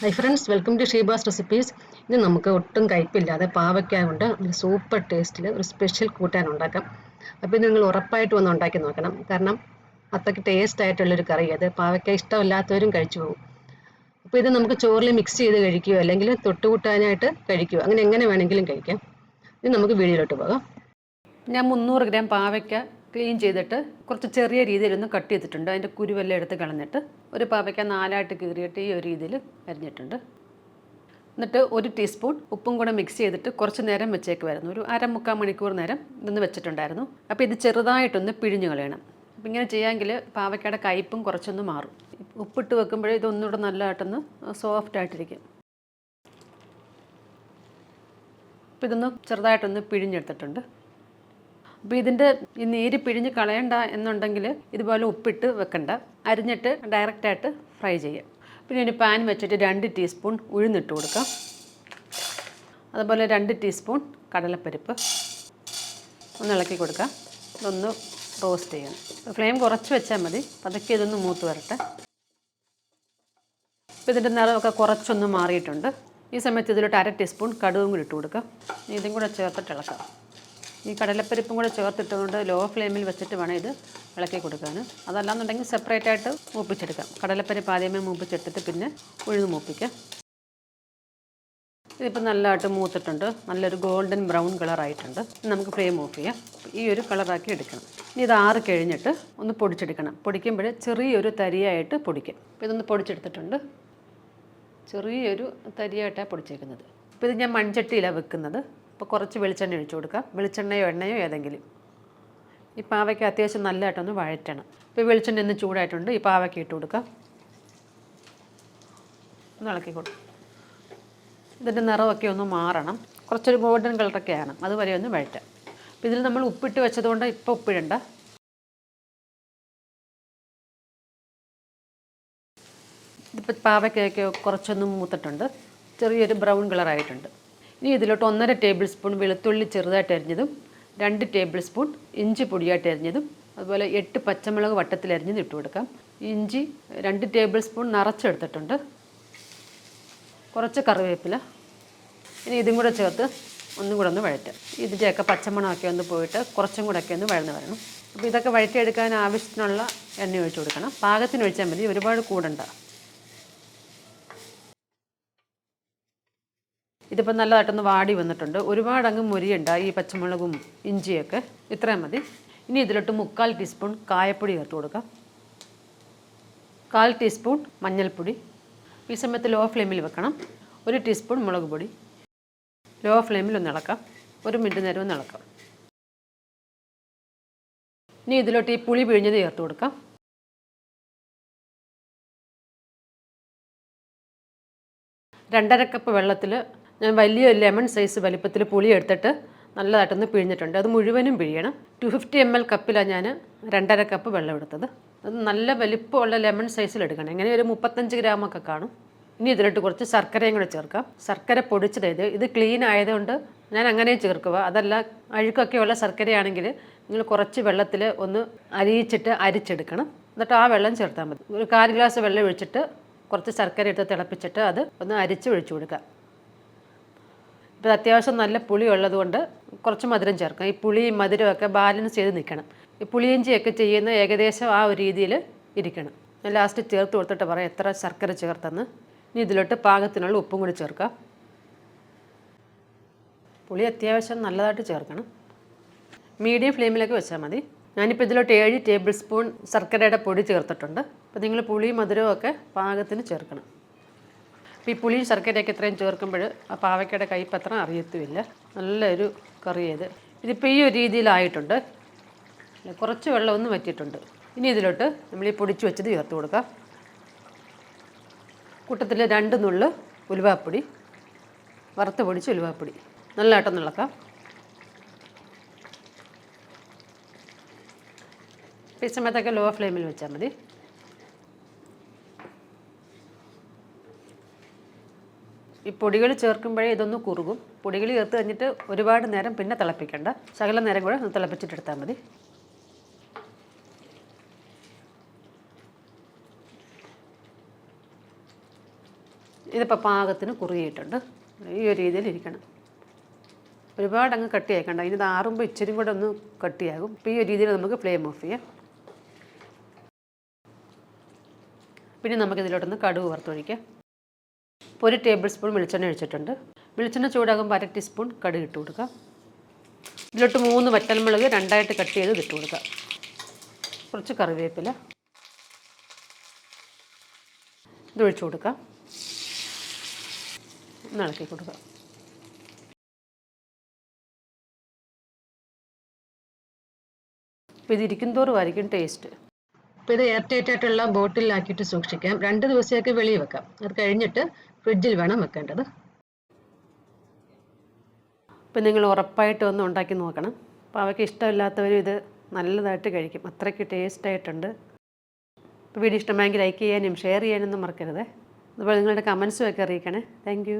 Hi friends welcome to Sheeba's recipes ഇത് നമുക്ക് ഒട്ടും കയ്പില്ലാതെ പാവയ്ക്ക കൊണ്ട് സൂപ്പർ ടേസ്റ്റിൽ ഒരു സ്പെഷ്യൽ കൂട്ടാൻ ഉണ്ടാക്കാം. അപ്പോൾ ഇത് നിങ്ങൾ ഉറപ്പായിട്ട് ഒന്ന് ഉണ്ടാക്കി നോക്കണം. കാരണം അത്രയ്ക്ക് ടേസ്റ്റ് ആയിട്ടുള്ളൊരു കറി അത് പാവയ്ക്ക ഇഷ്ടമില്ലാത്തവരും കഴിച്ചു പോകും. അപ്പോൾ ഇത് നമുക്ക് ചോറിൽ മിക്സ് ചെയ്ത് കഴിക്കുകയോ അല്ലെങ്കിൽ തൊട്ടുകൂട്ടാനായിട്ട് കഴിക്കുകയോ അങ്ങനെ എങ്ങനെ വേണമെങ്കിലും കഴിക്കാം. ഇത് നമുക്ക് വീഡിയോയിലോട്ട് പോകാം. ഞാൻ മുന്നൂറ് ഗ്രാം പാവയ്ക്ക ക്ലീൻ ചെയ്തിട്ട് കുറച്ച് ചെറിയ രീതിയിലൊന്ന് കട്ട് ചെയ്തിട്ടുണ്ട്. അതിന്റെ കുരുവെല്ലാം എടുത്ത് കളഞ്ഞിട്ട് ഒരു പാവയ്ക്ക നാലായിട്ട് കീറിയിട്ട് ഈ ഒരു രീതിയിൽ അരിഞ്ഞിട്ടുണ്ട്. എന്നിട്ട് ഒരു ടീസ്പൂൺ ഉപ്പും കൂടെ മിക്സ് ചെയ്തിട്ട് കുറച്ച് നേരം വെച്ചേക്കുമായിരുന്നു ഒരു അര മുക്കാൽ മണിക്കൂർ നേരം ഇതൊന്ന് വെച്ചിട്ടുണ്ടായിരുന്നു. അപ്പോൾ ഇത് ചെറുതായിട്ടൊന്ന് പിഴിഞ്ഞു കളയണം. അപ്പോൾ ഇങ്ങനെ ചെയ്യാമെങ്കിൽ പാവയ്ക്കയുടെ കയ്പും കുറച്ചൊന്ന് മാറും. ഉപ്പിട്ട് വെക്കുമ്പോഴേ ഇതൊന്നുകൂടെ നല്ലതായിട്ടൊന്ന് സോഫ്റ്റ് ആയിട്ടിരിക്കും. അപ്പോൾ ഇതൊന്ന് ചെറുതായിട്ടൊന്ന് പിഴിഞ്ഞെടുത്തിട്ടുണ്ട്. അപ്പോൾ ഇതിന്റെ ഈ നീര് പിഴിഞ്ഞ് കളയണ്ട എന്നുണ്ടെങ്കിൽ ഇതുപോലെ ഉപ്പിട്ട് വെക്കണ്ട. അരിഞ്ഞിട്ട് ഡയറക്റ്റായിട്ട് ഫ്രൈ ചെയ്യാം. പിന്നെ ഒരു പാൻ വെച്ചിട്ട് രണ്ട് ടീസ്പൂൺ ഉഴുന്നിട്ട് കൊടുക്കാം. അതുപോലെ രണ്ട് ടീസ്പൂൺ കടലപ്പരിപ്പ് ഒന്ന് ഇളക്കി കൊടുക്കാം. ഇതൊന്ന് റോസ്റ്റ് ചെയ്യണം ഫ്ലെയിം കുറച്ച് വെച്ചാൽ മതി. പതുക്കെ ഇതൊന്ന് മൂത്ത് വരട്ടെ. അപ്പോൾ ഇതിന്റെ നിറമൊക്കെ കുറച്ചൊന്ന് മാറിയിട്ടുണ്ട്. ഈ സമയത്ത് ഇതിലോട്ട് അര ടീസ്പൂൺ കടുകും കൂടി ഇട്ട് കൊടുക്കാം. ഇതും കൂടെ ചേർത്തിട്ട് ഇളക്കാം. ഈ കടലപ്പരിപ്പും കൂടെ ചേർത്തിട്ടുകൊണ്ട് ലോ ഫ്ലെയിമിൽ വെച്ചിട്ട് വേണം ഇത് ഇളക്കി കൊടുക്കാൻ അതല്ലാന്നുണ്ടെങ്കിൽ സെപ്പറേറ്റ് ആയിട്ട് മൂപ്പിച്ചെടുക്കാം. കടലപ്പരിപ്പ് ആദ്യമേ മൂപ്പിച്ചെടുത്തിട്ട് പിന്നെ ഉഴുന്ന് മൂപ്പിക്കാം. ഇതിപ്പോൾ നല്ലതായിട്ട് മൂത്തിട്ടുണ്ട്. നല്ലൊരു ഗോൾഡൻ ബ്രൗൺ കളറായിട്ടുണ്ട് നമുക്ക് ഫ്ലെയിം ഓഫ് ചെയ്യാം. ഈ ഒരു കളറാക്കി എടുക്കണം. ഇനി ഇത് ആറ് കഴിഞ്ഞിട്ട് ഒന്ന് പൊടിച്ചെടുക്കണം. പൊടിക്കുമ്പോൾ ചെറിയൊരു തരിയായിട്ട് പൊടിക്കാം. അപ്പോൾ ഇതൊന്ന് പൊടിച്ചെടുത്തിട്ടുണ്ട്. ചെറിയൊരു തരിയായിട്ടാണ് പൊടിച്ചേക്കുന്നത്. ഇപ്പോൾ ഇത് ഞാൻ മൺചട്ടിയിലാണ് വെക്കുന്നത്. അപ്പോൾ കുറച്ച് വെളിച്ചെണ്ണ ഒഴിച്ചു കൊടുക്കാം. വെളിച്ചെണ്ണയോ എണ്ണയോ ഏതെങ്കിലും. ഈ പാവയ്ക്ക് അത്യാവശ്യം നല്ലതായിട്ടൊന്ന് വഴറ്റണം. ഇപ്പോൾ വെളിച്ചെണ്ണ ഒന്ന് ചൂടായിട്ടുണ്ട്. ഈ പാവയ്ക്ക് ഇട്ട് കൊടുക്കാം. ഒന്ന് ഇളക്കി കൊടുക്കും ഇതിന്റെ നിറമൊക്കെ ഒന്ന് മാറണം. കുറച്ചൊരു ഗോൾഡൻ കളറൊക്കെ ആണ്. അതുവരെ ഒന്ന് വഴറ്റാം. അപ്പോൾ ഇതിൽ നമ്മൾ ഉപ്പിട്ട് വെച്ചതുകൊണ്ട് ഇപ്പോൾ ഉപ്പിടണ്ട. ഇതിപ്പോൾ പാവയ്ക്കൊക്കെ കുറച്ചൊന്ന് മൂത്തിട്ടുണ്ട്. ചെറിയൊരു ബ്രൗൺ കളറായിട്ടുണ്ട്. ഇനി ഇതിലോട്ട് ഒന്നര ടേബിൾ സ്പൂൺ വെളുത്തുള്ളി ചെറുതായിട്ട് അരിഞ്ഞതും രണ്ട് ടേബിൾ സ്പൂൺ ഇഞ്ചി പൊടിയായിട്ട് അരിഞ്ഞതും അതുപോലെ എട്ട് പച്ചമുളക് വട്ടത്തിൽ അരിഞ്ഞത് ഇട്ട് കൊടുക്കാം. ഇഞ്ചി രണ്ട് ടേബിൾ സ്പൂൺ നിറച്ചെടുത്തിട്ടുണ്ട്. കുറച്ച് കറിവേപ്പില. ഇനി ഇതും കൂടെ ചേർത്ത് ഒന്നും കൂടെ ഒന്ന് വഴറ്റാം. ഇതിന്റെയൊക്കെ പച്ചമണമൊക്കെ ഒന്ന് പോയിട്ട് കുറച്ചും കൂടെ ഒക്കെ ഒന്ന് വഴന്ന് വരണം. അപ്പോൾ ഇതൊക്കെ വഴറ്റിയെടുക്കാൻ ആവശ്യത്തിനുള്ള എണ്ണ ഒഴിച്ചു കൊടുക്കണം. പാകത്തിന് ഒഴിച്ചാൽ മതി. ഒരുപാട് കൂടണ്ട. ഇതിപ്പോൾ നല്ലതായിട്ടൊന്ന് വാടി വന്നിട്ടുണ്ട്. ഒരുപാട് അങ്ങ് മുരിയുണ്ട ഈ പച്ചമുളകും ഇഞ്ചിയൊക്കെ. ഇത്രയും മതി. ഇനി ഇതിലോട്ട് മുക്കാൽ ടീസ്പൂൺ കായപ്പൊടി ചേർത്ത് കൊടുക്കാം. കാൽ ടീസ്പൂൺ മഞ്ഞൾപ്പൊടി. ഈ സമയത്ത് ലോ ഫ്ലെയിമിൽ വെക്കണം. ഒരു ടീസ്പൂൺ മുളക് പൊടി. ലോ ഫ്ലെയിമിൽ ഒന്ന് ഇളക്കാം. ഒരു മിനിറ്റ് നേരം ഒന്ന് ഇളക്കാം. ഇനി ഇതിലോട്ട് ഈ പുളി പിഴിഞ്ഞത് ചേർത്ത് കൊടുക്കാം. രണ്ടര കപ്പ് വെള്ളത്തിൽ ഞാൻ വലിയ ലെമൺ സൈസ് വലിപ്പത്തിൽ പുളി എടുത്തിട്ട് നല്ലതായിട്ടൊന്ന് പിഴിഞ്ഞിട്ടുണ്ട്. അത് മുഴുവനും പിഴിയണം. ടു ഫിഫ്റ്റി എം എൽ കപ്പിലാണ് ഞാൻ രണ്ടര കപ്പ് വെള്ളം എടുത്തത്. അത് നല്ല വലിപ്പമുള്ള ലെമൺ സൈസിൽ എടുക്കണം. എങ്ങനെ ഒരു മുപ്പത്തഞ്ച് ഗ്രാമൊക്കെ കാണും. ഇനി ഇതിലോട്ട് കുറച്ച് ശർക്കരയും കൂടെ ചേർക്കാം. ശർക്കര പൊടിച്ചത് ഇത് ക്ലീൻ ആയതുകൊണ്ട് ഞാൻ അങ്ങനെ ചേർക്കുക. അതല്ല അഴുക്കൊക്കെയുള്ള ശർക്കരയാണെങ്കിൽ നിങ്ങൾ കുറച്ച് വെള്ളത്തിൽ ഒന്ന് അരിയിച്ചിട്ട് അരിച്ചെടുക്കണം. എന്നിട്ട് ആ വെള്ളം ചേർത്താൽ മതി. ഒരു കാൽ ഗ്ലാസ് വെള്ളം ഒഴിച്ചിട്ട് കുറച്ച് ശർക്കര എടുത്ത് തിളപ്പിച്ചിട്ട് അത് ഒന്ന് അരിച്ച് ഒഴിച്ചു കൊടുക്കുക. ഇപ്പോൾ അത്യാവശ്യം നല്ല പുളി ഉള്ളതുകൊണ്ട് കുറച്ച് മധുരം ചേർക്കാം ഈ പുളിയും മധുരമൊക്കെ ബാലൻസ് ചെയ്ത് നിൽക്കണം. ഈ പുളിയിഞ്ചിയൊക്കെ ചെയ്യുന്ന ഏകദേശം ആ ഒരു രീതിയിൽ ഇരിക്കണം. ലാസ്റ്റ് ചേർത്ത് കൊടുത്തിട്ട് പറയാം എത്ര ശർക്കര ചേർത്തെന്ന്. ഇനി ഇതിലോട്ട് പാകത്തിനുള്ള ഉപ്പും കൂടി ചേർക്കാം. പുളി അത്യാവശ്യം നല്ലതായിട്ട് ചേർക്കണം. മീഡിയം ഫ്ലെയിമിലേക്ക് വെച്ചാൽ മതി. ഞാനിപ്പോൾ ഇതിലോട്ട് ഏഴ് ടേബിൾ സ്പൂൺ ശർക്കരയുടെ പൊടി ചേർത്തിട്ടുണ്ട്. അപ്പോൾ നിങ്ങൾ പുളിയും മധുരവും ഒക്കെ പാകത്തിന് ചേർക്കണം. അപ്പോൾ ഈ പുളിയും ശർക്കരയൊക്കെ ഇത്രയും ചേർക്കുമ്പോൾ ആ പാവയ്ക്കയുടെ കയ്പ്പ് അത്ര അറിയത്തുമില്ല. നല്ലൊരു കറി ഇത് ഇതിപ്പോൾ ഈ ഒരു രീതിയിലായിട്ടുണ്ട്. കുറച്ച് വെള്ളം വെള്ളമൊന്നും വറ്റിയിട്ടുണ്ട്. ഇനി ഇതിലോട്ട് നമ്മൾ ഈ പൊടിച്ച് വെച്ചത് ചേർത്ത് കൊടുക്കാം. കൂട്ടത്തിൽ രണ്ട് നുള്ള് ഉലുവാപ്പൊടി വറുത്ത് പൊടിച്ച് ഉലുവാപ്പൊടി. നല്ലതായിട്ടൊന്ന് ഈ സമയത്തൊക്കെ ലോ ഫ്ലെയിമിൽ വെച്ചാൽ മതി. ഈ പൊടികൾ ചേർക്കുമ്പോഴേ ഇതൊന്ന് കുറുകും. പൊടികൾ ചേർത്ത് കഴിഞ്ഞിട്ട് ഒരുപാട് നേരം പിന്നെ തിളപ്പിക്കേണ്ട. ശകല നേരം കൂടെ ഒന്ന് തിളപ്പിച്ചിട്ടെടുത്താൽ മതി. ഇതിപ്പോൾ പാകത്തിന് കുറുകിയിട്ടുണ്ട്. ഈ ഒരു രീതിയിൽ ഇരിക്കണം. ഒരുപാട് അങ്ങ് കട്ടിയാക്കണ്ട ഇനി ഇത് ആറുമ്പോൾ ഇച്ചിരി കൂടെ ഒന്ന് കട്ടിയാകും. അപ്പോൾ ഈ ഒരു രീതിയിൽ നമുക്ക് ഫ്ലെയിം ഓഫ് ചെയ്യാം. പിന്നെ നമുക്ക് ഇതിലോട്ടൊന്ന് കടുക് വറുത്തൊഴിക്കാം. ഇപ്പോൾ ഒരു ടേബിൾ സ്പൂൺ വെളിച്ചെണ്ണ ഒഴിച്ചിട്ടുണ്ട്. വെളിച്ചെണ്ണ ചൂടാകുമ്പോൾ അര ടീസ്പൂൺ കടുക് ഇട്ട് കൊടുക്കാം. ഇതിലോട്ട് മൂന്ന് വറ്റൽമുളക് രണ്ടായിട്ട് കട്ട് ചെയ്ത് ഇട്ട് കൊടുക്കാം. കുറച്ച് കറിവേപ്പില. ഇതൊഴിച്ചു കൊടുക്കാം. ഒന്ന് ഇളക്കി കൊടുക്കാം. അപ്പോൾ ഇതിരിക്കും ഇരിക്കും തോറും ആയിരിക്കും ടേസ്റ്റ് അപ്പോൾ ഇത് എയർ ടൈറ്റ് ആയിട്ടുള്ള ബോട്ടിലാക്കിയിട്ട് സൂക്ഷിക്കാം. രണ്ട് ദിവസമൊക്കെ വെളിയിൽ വെക്കാം. അത് കഴിഞ്ഞിട്ട് ഫ്രിഡ്ജിൽ വേണം വെക്കേണ്ടത്. അപ്പം നിങ്ങൾ ഉറപ്പായിട്ട് ഒന്ന് ഉണ്ടാക്കി നോക്കണം. അപ്പോൾ അവയ്ക്ക് ഇഷ്ടമില്ലാത്തവരും ഇത് നല്ലതായിട്ട് കഴിക്കും. അത്രയ്ക്ക് ടേസ്റ്റ് ആയിട്ടുണ്ട്. അപ്പോൾ വീഡിയോ ഇഷ്ടമായെങ്കിൽ ലൈക്ക് ചെയ്യാനും ഷെയർ ചെയ്യാനൊന്നും മറക്കരുത്. അതുപോലെ നിങ്ങളുടെ കമൻസും ഒക്കെ അറിയിക്കണേ. താങ്ക്